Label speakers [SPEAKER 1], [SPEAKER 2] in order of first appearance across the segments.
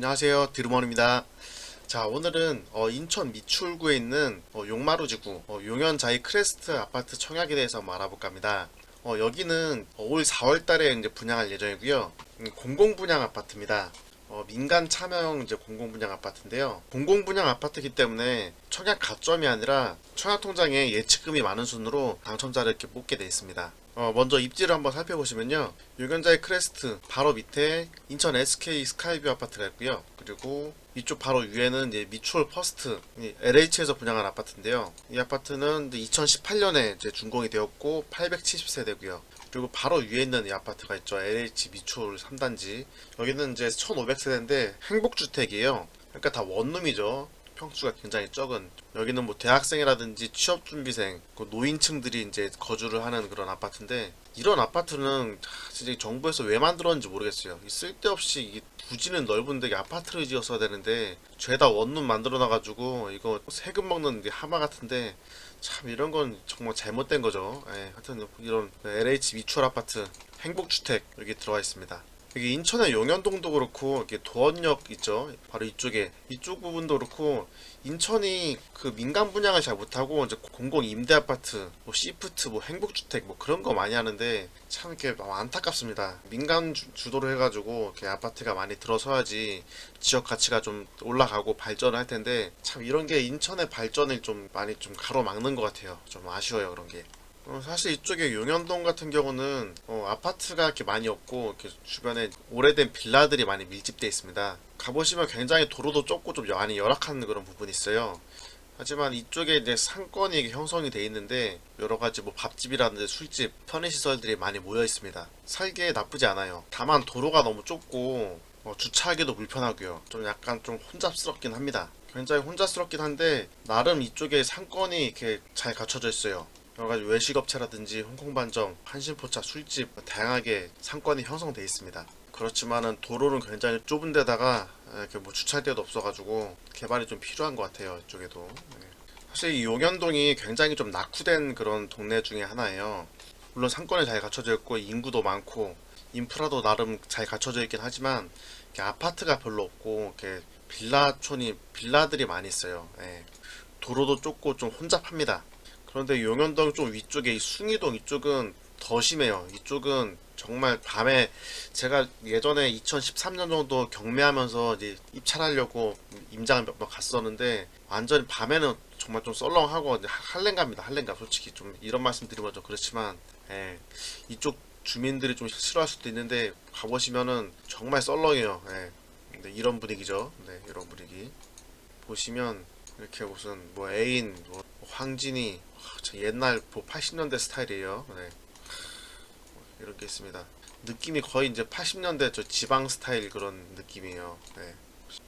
[SPEAKER 1] 안녕하세요. 디르먼입니다. 자 오늘은 어, 인천 미추홀구에 있는 어, 용마루 지구 어, 용현자이 크레스트 아파트 청약에 대해서 한번 알아볼까 합니다. 어, 여기는 어, 올 4월달에 이제 분양할 예정이고요. 음, 공공분양 아파트입니다 어, 민간 참여형 이제 공공분양 아파트인데요. 공공분양 아파트이기 때문에 청약 가점이 아니라 청약통장에 예치금이 많은 순으로 당첨자를 이렇게 뽑게 되어 있습니다. 어, 먼저 입지를 한번 살펴보시면요. 유견자의 크레스트 바로 밑에 인천 SK 스카이뷰 아파트가 있고요. 그리고 이쪽 바로 위에는 이제 미추홀 퍼스트 이 LH에서 분양한 아파트인데요. 이 아파트는 2018년에 이제 준공이 되었고 870세대고요. 그리고 바로 위에 있는 이 아파트가 있죠. LH 미추홀 3단지. 여기는 이제 1500세대인데 행복주택이에요. 그러니까 다 원룸이죠. 평수가 굉장히 적은. 여기는 뭐 대학생이라든지 취업준비생, 그 노인층들이 이제 거주를 하는 그런 아파트인데, 이런 아파트는 하, 진짜 이 정부에서 왜 만들었는지 모르겠어요. 이 쓸데없이 이 부지는 넓은데 이 아파트를 지었어야 되는데, 죄다 원룸 만들어 놔가지고, 이거 세금 먹는 게 하마 같은데, 참 이런 건 정말 잘못된 거죠. 예, 하여튼 이런 LH 미추홀 아파트 행복주택 여기 들어가 있습니다. 여기 인천의 용현동도 그렇고 이렇게 도원역 있죠. 바로 이쪽에 이쪽 부분도 그렇고 인천이 그 민간 분양을 잘 못하고 이제 공공 임대 아파트, 뭐 시프트, 뭐 행복주택 뭐 그런 거 많이 하는데 참 이렇게 안타깝습니다. 민간 주, 주도를 해가지고 이렇게 아파트가 많이 들어서야지 지역 가치가 좀 올라가고 발전을 할 텐데 참 이런 게 인천의 발전을 좀 많이 좀 가로막는 것 같아요. 좀 아쉬워요 그런 게. 어, 사실 이쪽에 용현동 같은 경우는 어, 아파트가 이렇게 많이 없고 이렇게 주변에 오래된 빌라들이 많이 밀집되어 있습니다. 가보시면 굉장히 도로도 좁고 좀 많이 열악한 그런 부분이 있어요. 하지만 이쪽에 이제 상권이 형성이 돼 있는데 여러 가지 뭐 밥집이라든지 술집, 편의시설들이 많이 모여 있습니다. 살기에 나쁘지 않아요. 다만 도로가 너무 좁고 어, 주차하기도 불편하고요. 좀 약간 좀 혼잡스럽긴 합니다. 굉장히 혼잡스럽긴 한데 나름 이쪽에 상권이 이렇게 잘 갖춰져 있어요. 여러 가지 외식업체라든지 홍콩 반점, 한신포차, 술집 다양하게 상권이 형성돼 있습니다. 그렇지만은 도로는 굉장히 좁은 데다가 이렇게 뭐 주차할 데도 없어가지고 개발이 좀 필요한 것 같아요. 이쪽에도. 네. 사실 이 용현동이 굉장히 좀 낙후된 그런 동네 중에 하나예요. 물론 상권이 잘 갖춰져 있고 인구도 많고 인프라도 나름 잘 갖춰져 있긴 하지만 아파트가 별로 없고 이렇게 빌라촌이 빌라들이 많이 있어요. 예. 도로도 좁고 좀 혼잡합니다. 그런데 용현동 좀 위쪽에 이 숭이동 이쪽은 더 심해요. 이쪽은 정말 밤에 제가 예전에 2013년 정도 경매하면서 이제 입찰하려고 임장을 몇 번 갔었는데 완전히 밤에는 정말 좀 썰렁하고 할랭갑니다. 할랭갑 솔직히 좀 이런 말씀 드리면 좀 그렇지만 예, 이쪽 주민들이 좀 싫어할 수도 있는데 가보시면은 정말 썰렁해요. 예. 네, 이런 분위기죠. 네, 이런 분위기 보시면 이렇게 무슨 뭐 애인, 뭐 황진이 저 옛날 뭐 80년대 스타일이에요. 네. 이런 게 있습니다. 느낌이 거의 이제 80년대 저 지방 스타일 그런 느낌이에요. 네.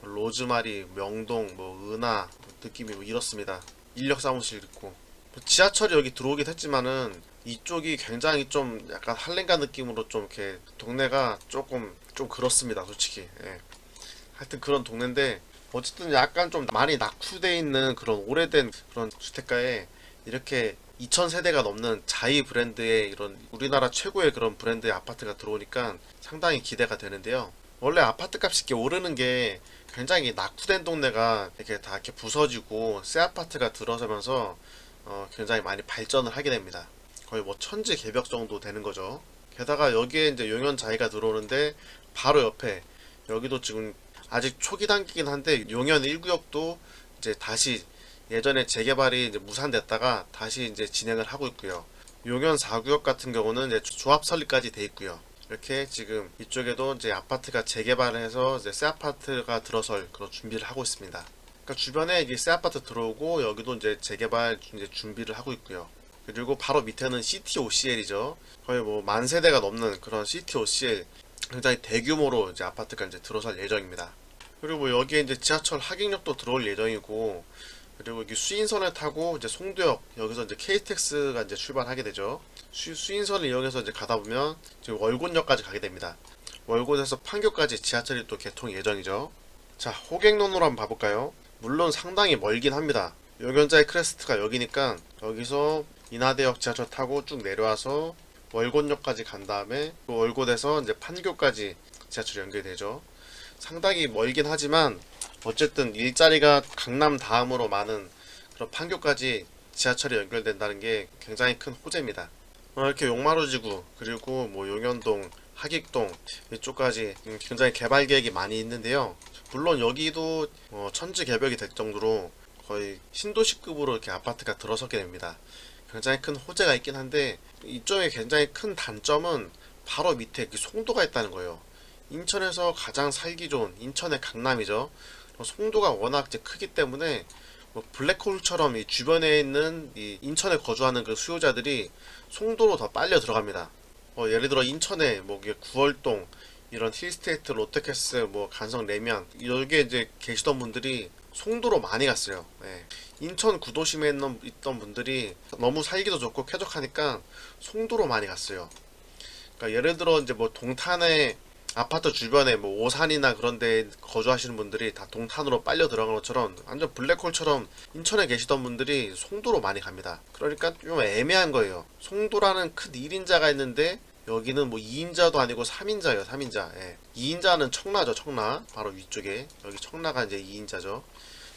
[SPEAKER 1] 로즈마리, 명동, 뭐 은하 뭐 느낌이 뭐 이렇습니다. 인력 사무실 있고 뭐 지하철이 여기 들어오긴 했지만은 이쪽이 굉장히 좀 약간 할렌가 느낌으로 좀 이렇게 동네가 조금 좀 그렇습니다. 솔직히. 예. 하여튼 그런 동네인데 어쨌든 약간 좀 많이 낙후돼 있는 그런 오래된 그런 주택가에 이렇게 2000세대가 넘는 자이 브랜드의 이런 우리나라 최고의 그런 브랜드의 아파트가 들어오니까 상당히 기대가 되는데요. 원래 아파트 값이 이렇게 오르는 게 굉장히 낙후된 동네가 이렇게 다 이렇게 부서지고 새 아파트가 들어서면서 어, 굉장히 많이 발전을 하게 됩니다. 거의 뭐 천지 개벽 정도 되는 거죠. 게다가 여기에 이제 용현 자이가 들어오는데 바로 옆에 여기도 지금 아직 초기 단계긴 한데 용현 1구역도 이제 다시 예전에 재개발이 이제 무산됐다가 다시 이제 진행을 하고 있고요. 용현 4구역 같은 경우는 이제 조합 설립까지 돼 있고요. 이렇게 지금 이쪽에도 이제 아파트가 재개발해서 이제 새 아파트가 들어설 그런 준비를 하고 있습니다. 그러니까 주변에 이게 새 아파트 들어오고 여기도 이제 재개발 이제 준비를 하고 있고요. 그리고 바로 밑에는 CT OCL이죠. 거의 뭐 만 세대가 넘는 그런 CT OCL 굉장히 대규모로 이제 아파트가 이제 들어설 예정입니다. 그리고 뭐 여기에 이제 지하철 하객역도 들어올 예정이고 그리고 여기 수인선을 타고 이제 송도역 여기서 이제 KTX가 이제 출발하게 되죠. 수, 수인선을 이용해서 이제 가다 보면 지금 월곤역까지 가게 됩니다. 월곤에서 판교까지 지하철이 또 개통 예정이죠. 자, 호갱론으로 한번 봐볼까요? 물론 상당히 멀긴 합니다. 용현자의 크레스트가 여기니까 여기서 인하대역 지하철 타고 쭉 내려와서 월곤역까지 간 다음에 또 월곤에서 이제 판교까지 지하철이 연결되죠. 상당히 멀긴 하지만 어쨌든 일자리가 강남 다음으로 많은 그런 판교까지 지하철이 연결된다는 게 굉장히 큰 호재입니다. 어, 이렇게 용마루 지구 그리고 뭐 용현동, 하객동 이쪽까지 굉장히 개발 계획이 많이 있는데요. 물론 여기도 어, 천지 개벽이 될 정도로 거의 신도시급으로 이렇게 아파트가 들어서게 됩니다. 굉장히 큰 호재가 있긴 한데 이쪽에 굉장히 큰 단점은 바로 밑에 그 송도가 있다는 거예요. 인천에서 가장 살기 좋은 인천의 강남이죠. 어, 송도가 워낙 이제 크기 때문에 뭐 블랙홀처럼 이 주변에 있는 이 인천에 거주하는 그 수요자들이 송도로 더 빨려 들어갑니다. 어, 예를 들어 인천에 뭐 구월동 이런 힐스테이트, 롯데캐스, 뭐 간성 레면 여기에 이제 계시던 분들이 송도로 많이 갔어요. 예. 인천 구도심에 있는, 있던 분들이 너무 살기도 좋고 쾌적하니까 송도로 많이 갔어요. 그러니까 예를 들어 이제 뭐 동탄에 아파트 주변에 뭐 오산이나 그런 데 거주하시는 분들이 다 동탄으로 빨려 들어간 것처럼 완전 블랙홀처럼 인천에 계시던 분들이 송도로 많이 갑니다. 그러니까 좀 애매한 거예요. 송도라는 큰 1인자가 있는데 여기는 뭐 2인자도 아니고 3인자예요. 3인자. 예. 2인자는 청라죠. 청라. 바로 위쪽에. 여기 청라가 이제 2인자죠.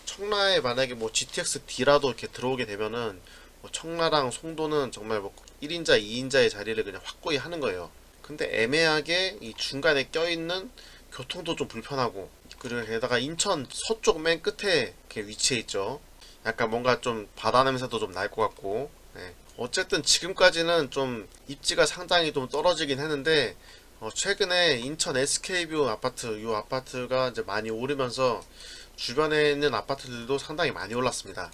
[SPEAKER 1] 청라에 만약에 뭐 GTX D라도 이렇게 들어오게 되면은 뭐 청라랑 송도는 정말 뭐 1인자, 2인자의 자리를 그냥 확고히 하는 거예요. 근데 애매하게 이 중간에 껴있는 교통도 좀 불편하고 그리고 게다가 인천 서쪽 맨 끝에 위치해 있죠. 약간 뭔가 좀 바다 냄새도 좀 날 것 같고 예. 어쨌든 지금까지는 좀 입지가 상당히 좀 떨어지긴 했는데 어, 최근에 인천 SK뷰 아파트 이 아파트가 이제 많이 오르면서 주변에 있는 아파트들도 상당히 많이 올랐습니다.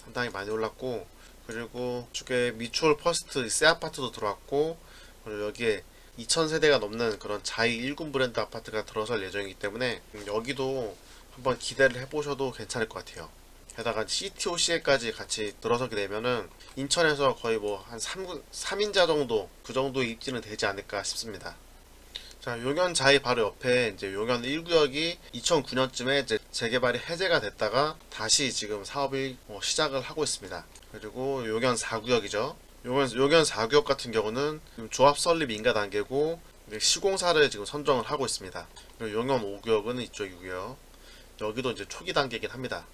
[SPEAKER 1] 상당히 많이 올랐고 그리고 쪽에 미추홀 퍼스트 새 아파트도 들어왔고 그리고 여기에 2,000세대가 넘는 그런 자이 1군 브랜드 아파트가 들어설 예정이기 때문에 음, 여기도 한번 기대를 해보셔도 괜찮을 것 같아요. 게다가 CTOC에까지 같이 들어서게 되면은 인천에서 거의 뭐한 3, 3인자 정도 그 정도의 입지는 되지 않을까 싶습니다. 자, 용현 자이 바로 옆에 이제 용현 1구역이 2009년쯤에 이제 재개발이 해제가 됐다가 다시 지금 사업을 어, 시작을 하고 있습니다. 그리고 용현 4구역이죠. 용현, 용현 4구역 같은 경우는 조합 설립 인가 단계고 시공사를 지금 선정을 하고 있습니다. 그리고 용현 5구역은 이쪽이고요. 여기도 이제 초기 단계이긴 합니다.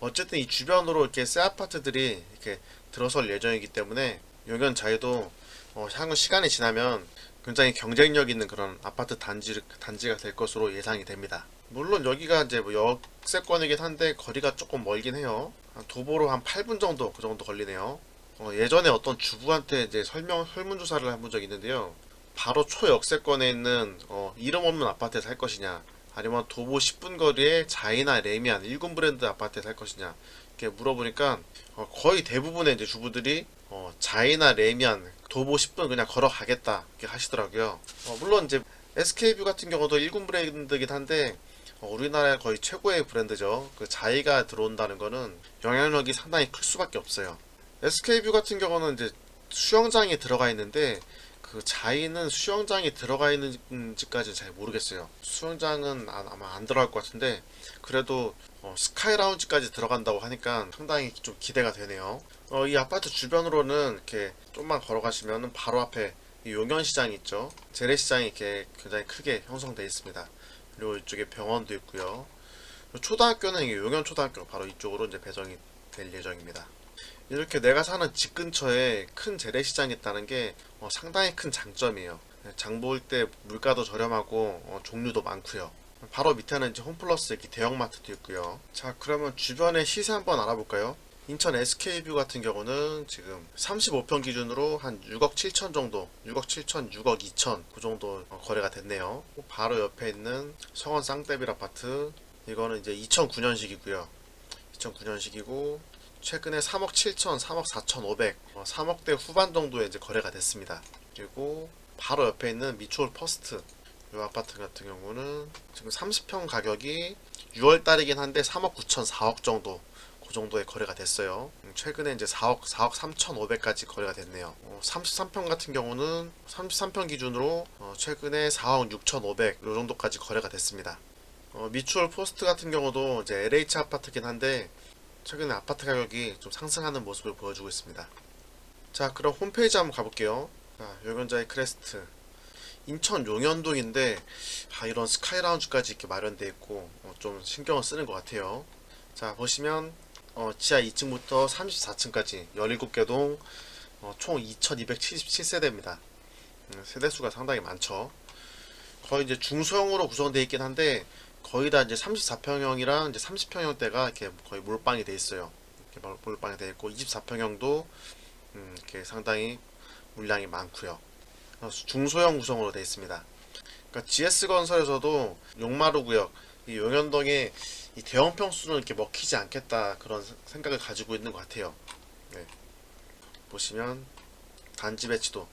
[SPEAKER 1] 어쨌든 이 주변으로 이렇게 새 아파트들이 이렇게 들어설 예정이기 때문에 용현 자이도 어, 향후 시간이 지나면 굉장히 경쟁력 있는 그런 아파트 단지, 단지가 될 것으로 예상이 됩니다. 물론 여기가 이제 뭐 역세권이긴 한데 거리가 조금 멀긴 해요. 한 도보로 한 8분 정도 그 정도 걸리네요. 어, 예전에 어떤 주부한테 이제 설명 설문조사를 해본 적이 있는데요. 바로 초역세권에 있는 어, 이름 없는 아파트에 살 것이냐, 아니면 도보 10분 거리에 자이나 레미안 1군 브랜드 아파트에 살 것이냐 이렇게 물어보니까 어, 거의 대부분의 이제 주부들이 어, 자이나 레미안 도보 10분 그냥 걸어가겠다 이렇게 하시더라고요. 어, 물론 이제 SK뷰 같은 경우도 1군 브랜드이긴 한데 어, 우리나라의 거의 최고의 브랜드죠. 그 자이가 들어온다는 거는 영향력이 상당히 클 수밖에 없어요. SK뷰 같은 경우는 이제 수영장이 들어가 있는데 그 자이는 수영장이 들어가 있는지까지는 잘 모르겠어요. 수영장은 아- 아마 안 들어갈 것 같은데 그래도 어, 스카이 라운지까지 들어간다고 하니까 상당히 좀 기대가 되네요. 어, 이 아파트 주변으로는 이렇게 좀만 걸어가시면 바로 앞에 이 용현시장이 있죠. 재래시장이 이렇게 굉장히 크게 형성되어 있습니다. 그리고 이쪽에 병원도 있고요. 초등학교는 용현초등학교 바로 이쪽으로 이제 배정이 될 예정입니다. 이렇게 내가 사는 집 근처에 큰 재래시장이 있다는 게 어, 상당히 큰 장점이에요. 장 볼 때 물가도 저렴하고 어, 종류도 많고요. 바로 밑에는 이제 홈플러스 이렇게 대형마트도 있고요. 자, 그러면 주변의 시세 한번 알아볼까요? 인천 SK뷰 같은 경우는 지금 35평 기준으로 한 6억 7천 정도, 6억 7천, 6억 2천 그 정도 어, 거래가 됐네요. 바로 옆에 있는 성원 쌍떼빌 아파트 이거는 이제 2009년식이고요. 2009년식이고 최근에 3억 7천, 3억 4천 5백, 어, 3억대 후반 정도에 이제 거래가 됐습니다. 그리고 바로 옆에 있는 미추홀 퍼스트 이 아파트 같은 경우는 지금 30평 가격이 6월 달이긴 한데 3억 9천, 4억 정도 그 정도에 거래가 됐어요. 음, 최근에 이제 4억, 4억 3,500까지 거래가 됐네요. 어, 33평 같은 경우는 33평 기준으로 어, 최근에 4억 6,500 이 정도까지 거래가 됐습니다. 어, 미추홀 포스트 같은 경우도 이제 LH 아파트긴 한데 최근에 아파트 가격이 좀 상승하는 모습을 보여주고 있습니다. 자, 그럼 홈페이지 한번 가볼게요. 자, 요견자의 크레스트. 인천 용현동인데 아, 이런 스카이 라운지까지 이렇게 마련되어 있고 어, 좀 신경을 쓰는 것 같아요. 자 보시면 어, 지하 2층부터 34층까지 17개 동, 어, 총 2277세대입니다. 음, 세대수가 상당히 많죠. 거의 이제 중소형으로 구성되어 있긴 한데 거의 다 이제 34평형이랑 이제 30평형대가 이렇게 거의 몰빵이 돼 있어요. 이렇게 몰- 몰빵이 돼 있고 24평형도 음, 이렇게 상당히 물량이 많고요. 중소형 구성으로 되어 있습니다. 그러니까 GS 건설에서도 용마루 구역, 이 용현동에 이 대형 평수는 이렇게 먹히지 않겠다 그런 세- 생각을 가지고 있는 것 같아요. 네. 보시면 단지 배치도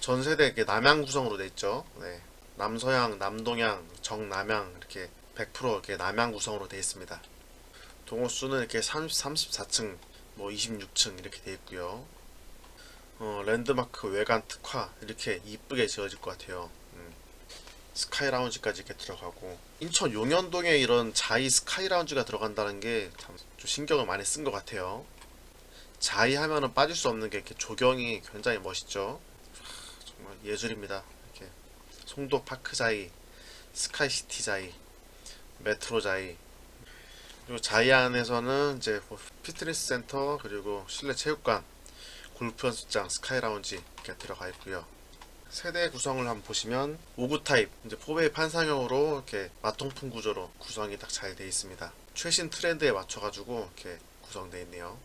[SPEAKER 1] 전 세대 이렇게 남양 구성으로 돼 있죠. 네. 남서양, 남동양, 정남양 이렇게 100% 이렇게 남양 구성으로 돼 있습니다. 동호수는 이렇게 30, 34층, 뭐 26층 이렇게 돼 있고요. 어, 랜드마크 외관 특화 이렇게 이쁘게 지어질 것 같아요. 음. 스카이 라운지까지 이렇게 들어가고 인천 용현동에 이런 자이 스카이 라운지가 들어간다는 게 참 좀 신경을 많이 쓴 것 같아요. 자이 하면은 빠질 수 없는 게 이렇게 조경이 굉장히 멋있죠. 하, 정말 예술입니다. 송도 파크 자이, 스카이 시티 자이, 메트로 자이. 그리고 자이 안에서는 이제 뭐 피트니스 센터 그리고 실내 체육관, 골프 연습장, 스카이 라운지 이렇게 들어가 있고요. 세대 구성을 한번 보시면 5구 타입, 이제 포베이 판상형으로 이렇게 마통풍 구조로 구성이 딱 잘 되어 있습니다. 최신 트렌드에 맞춰가지고 이렇게 구성되어 있네요.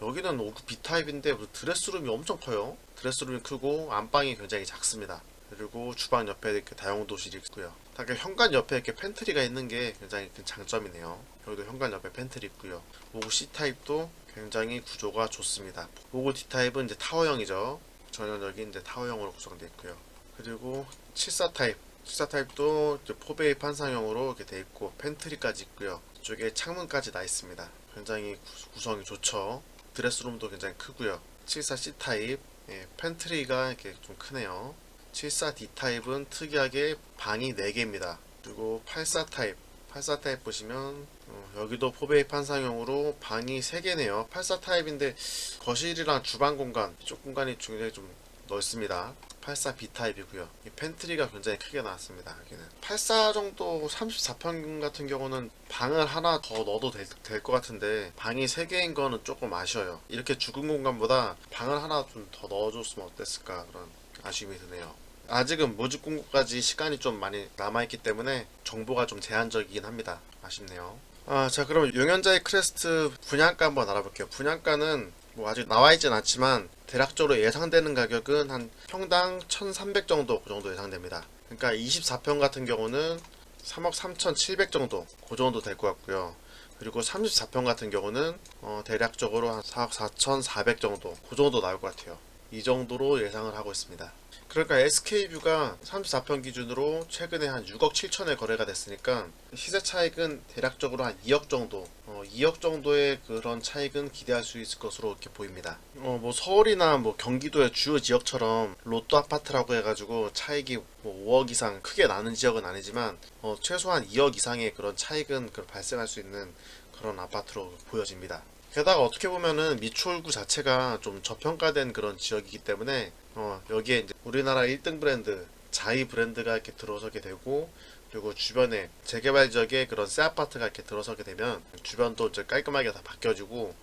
[SPEAKER 1] 여기는 5구 B 타입인데 무슨 드레스룸이 엄청 커요. 드레스룸이 크고 안방이 굉장히 작습니다. 그리고 주방 옆에 이렇게 다용도실이 있고요. 다게 현관 옆에 이렇게 팬트리가 있는 게 굉장히 큰 장점이네요. 여기도 현관 옆에 팬트리 있고요. 5구 C 타입도 굉장히 구조가 좋습니다. 5구 D 타입은 이제 타워형이죠. 전형적인 이제 타워형으로 구성되어 있고요. 그리고 74 타입, 74 타입도 포베이 판상형으로 이렇게 되어 있고 팬트리까지 있고요. 이쪽에 창문까지 나 있습니다. 굉장히 구- 구성이 좋죠. 드레스룸도 굉장히 크고요. 74C 타입, 예, 팬트리가 이렇게 좀 크네요. 74D 타입은 특이하게 방이 4개입니다. 그리고 84 타입, 84 타입 보시면 어, 여기도 포베이 판상형으로 방이 3개네요. 84 타입인데 거실이랑 주방 공간, 이쪽 공간이 굉장히 좀 넓습니다. 84B 타입이고요. 이 팬트리가 굉장히 크게 나왔습니다. 여기는 84 정도 34평 같은 경우는 방을 하나 더 넣어도 될것 같은데 방이 3개인 거는 조금 아쉬워요. 이렇게 죽은 공간보다 방을 하나 좀 더 넣어줬으면 어땠을까 그런 아쉬움이 드네요. 아직은 모집 공고까지 시간이 좀 많이 남아있기 때문에 정보가 좀 제한적이긴 합니다. 아쉽네요. 아, 자, 그럼 용현자의 크레스트 분양가 한번 알아볼게요. 분양가는 뭐 아직 나와있진 않지만 대략적으로 예상되는 가격은 한 평당 1,300 정도 그 정도 예상됩니다. 그러니까 24평 같은 경우는 3억 3,700 정도 그 정도 될 것 같고요. 그리고 34평 같은 경우는 어, 대략적으로 한 4억 4,400 정도 그 정도 나올 것 같아요. 이 정도로 예상을 하고 있습니다. 그러니까 SK뷰가 34평 기준으로 최근에 한 6억 7천에 거래가 됐으니까 시세 차익은 대략적으로 한 2억 정도, 어, 2억 정도의 그런 차익은 기대할 수 있을 것으로 이렇게 보입니다. 어, 뭐 서울이나 뭐 경기도의 주요 지역처럼 로또 아파트라고 해가지고 차익이 뭐 5억 이상 크게 나는 지역은 아니지만 어, 최소한 2억 이상의 그런 차익은 그 발생할 수 있는 그런 아파트로 보여집니다. 게다가 어떻게 보면은 미추홀구 자체가 좀 저평가된 그런 지역이기 때문에 어, 여기에 우리나라 1등 브랜드 자이 브랜드가 이렇게 들어서게 되고 그리고 주변에 재개발 지역에 그런 새 아파트가 이렇게 들어서게 되면 주변도 이제 깔끔하게 다 바뀌어지고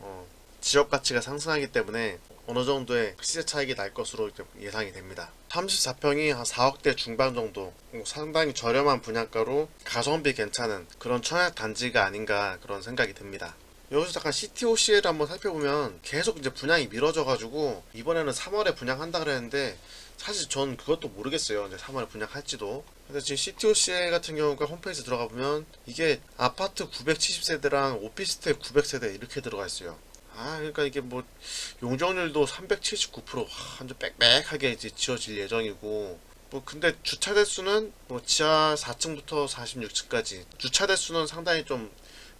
[SPEAKER 1] 어, 지역 가치가 상승하기 때문에 어느 정도의 시세 차익이 날 것으로 예상이 됩니다. 34평이 한 4억대 중반 정도 어, 상당히 저렴한 분양가로 가성비 괜찮은 그런 청약 단지가 아닌가 그런 생각이 듭니다. 여기서 잠깐 CTOC를 한번 살펴보면 계속 이제 분양이 미뤄져가지고 이번에는 3월에 분양한다 그랬는데 사실 전 그것도 모르겠어요. 이제 3월에 분양할지도. 근데 지금 CTOCL 같은 경우가 홈페이지 들어가 보면 이게 아파트 970세대랑 오피스텔 900세대 이렇게 들어가 있어요. 아, 그러니까 이게 뭐 용적률도 379% 와, 완전 빽빽하게 이제 지어질 예정이고 뭐 근데 주차 대수는 뭐 지하 4층부터 46층까지 주차 대수는 상당히 좀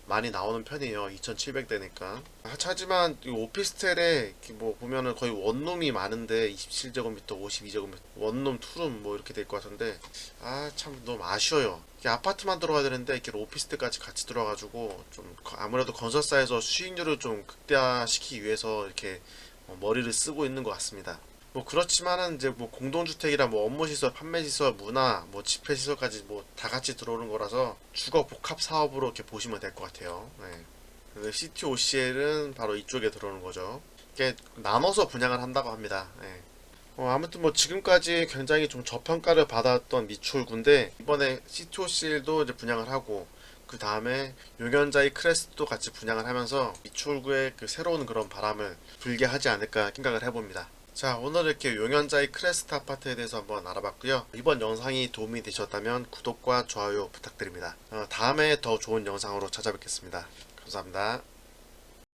[SPEAKER 1] 많이 나오는 편이에요. 2,700대니까. 하지만 이 오피스텔에 뭐 보면은 거의 원룸이 많은데 27제곱미터, 52제곱미터, 원룸, 투룸 뭐 이렇게 될 것 같은데 아 참 너무 아쉬워요. 이게 아파트만 들어가야 되는데 이렇게 오피스텔까지 같이 들어가지고 좀 거- 아무래도 건설사에서 수익률을 좀 극대화시키기 위해서 이렇게 어, 머리를 쓰고 있는 것 같습니다. 뭐 그렇지만은 이제 뭐 공동주택이라 뭐 업무시설, 판매시설, 문화, 뭐 집회시설까지 뭐 다 같이 들어오는 거라서 주거 복합 사업으로 이렇게 보시면 될 것 같아요. 네. 그래서 CTOCL은 바로 이쪽에 들어오는 거죠. 이게 나눠서 분양을 한다고 합니다. 네. 어, 아무튼 뭐 지금까지 굉장히 좀 저평가를 받았던 미추홀구인데 이번에 CTOCL도 이제 분양을 하고 그 다음에 용현자의 크레스트도 같이 분양을 하면서 미추홀구의 그 새로운 그런 바람을 불게 하지 않을까 생각을 해봅니다. 자 오늘 이렇게 용현자의 크레스트 아파트에 대해서 한번 알아봤고요. 이번 영상이 도움이 되셨다면 구독과 좋아요 부탁드립니다. 어, 다음에 더 좋은 영상으로 찾아뵙겠습니다. 감사합니다.